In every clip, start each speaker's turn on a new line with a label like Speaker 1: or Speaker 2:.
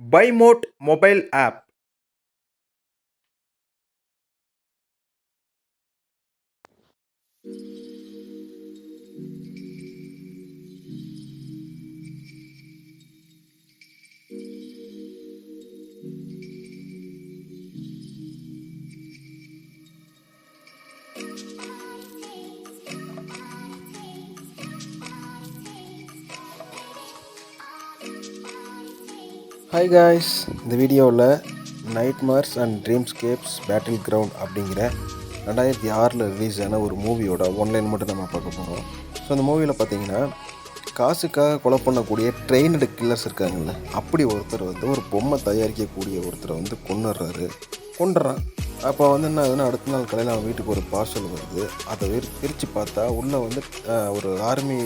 Speaker 1: by mod mobile app
Speaker 2: hi guys இந்த வீடியோவில் nightmares and dreamscapes battle ground அப்படிங்கிற ரெண்டாயிரத்தி ஆறில் ரிலீஸ் ஆன ஒரு மூவியோட ஒன்லைன் மட்டும் நம்ம பார்க்க போகிறோம் ஸோ அந்த மூவியில் பார்த்தீங்கன்னா காசுக்காக கொலை பண்ணக்கூடிய ட்ரெயினடு கில்லர்ஸ் இருக்காங்கல்ல அப்படி ஒருத்தர் வந்து ஒரு பொம்மை தயாரிக்கக்கூடிய ஒருத்தரை வந்து கொண்டுடுறாரு கொண்டுறான் அப்போ வந்து என்ன ஆகுதுன்னா அடுத்த நாள் காலையில் அவன் வீட்டுக்கு ஒரு பார்சல் வருது. அதை பிரித்து பார்த்தா உள்ளே வந்து ஒரு ஆர்மி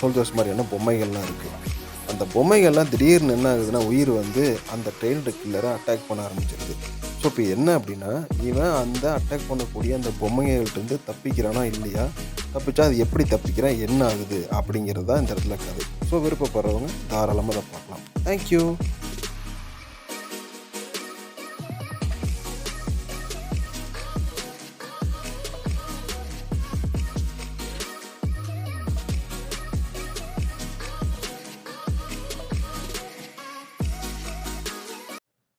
Speaker 2: சோல்ஜர்ஸ் மாதிரியான பொம்மைகள்லாம் இருக்குது அந்த பொம்மைகள்லாம் திடீர்னு என்ன ஆகுதுன்னா உயிர் வந்து அந்த ட்ரெயின் கில்லரை அட்டாக் பண்ண ஆரம்பிச்சிருது. ஸோ இப்போ என்ன அப்படின்னா இவன் அந்த அட்டாக் பண்ணக்கூடிய அந்த பொம்மைகள்கிட்டருந்து தப்பிக்கிறானா இல்லையா? தப்பிச்சா அது எப்படி தப்பிக்கிறான் என்ன ஆகுது? அப்படிங்கிறது தான் இந்த இடத்துல கதை. ஸோ விருப்பப்படுறவங்க தாராளமாக அதை பார்க்கலாம். தேங்க்யூ